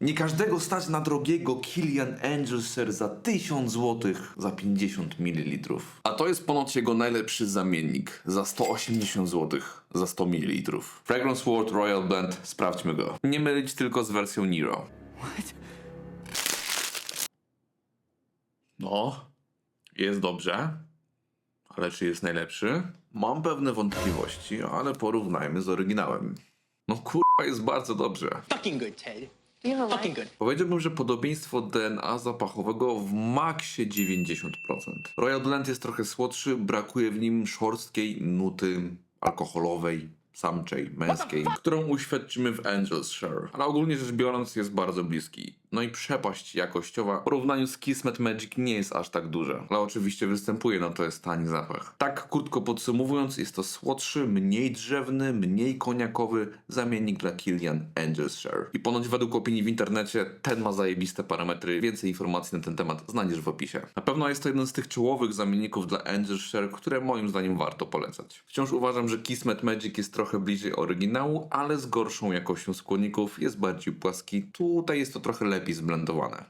Nie każdego stać na drogiego Kilian Angelser za 1000 zł za 50 ml. A to jest ponoć jego najlepszy zamiennik za 180 zł za 100 ml. Fragrance World Royal Blend, sprawdźmy go. Nie mylić tylko z wersją Nero. No, jest dobrze, ale czy jest najlepszy? Mam pewne wątpliwości, ale porównajmy z oryginałem. No kurwa, jest bardzo dobrze. Fucking good, Ted. Fucking good. Powiedziałbym, że podobieństwo DNA zapachowego w maksie 90%. Royal Blend jest trochę słodszy, brakuje w nim szorstkiej nuty alkoholowej, samczej, męskiej, którą uświadczymy w Angel's Share. Ale ogólnie rzecz biorąc jest bardzo bliski. No i przepaść jakościowa w porównaniu z Kismet Magic nie jest aż tak duża. Ale oczywiście występuje, no to jest tani zapach. Tak krótko podsumowując, jest to słodszy, mniej drzewny, mniej koniakowy zamiennik dla Kilian Angel's Share. I ponoć według opinii w internecie ten ma zajebiste parametry. Więcej informacji na ten temat znajdziesz w opisie. Na pewno jest to jeden z tych czołowych zamienników dla Angel's Share, które moim zdaniem warto polecać. Wciąż uważam, że Kismet Magic jest trochę bliżej oryginału, ale z gorszą jakością składników, jest bardziej płaski. Tutaj jest to trochę lepiej zblendowane.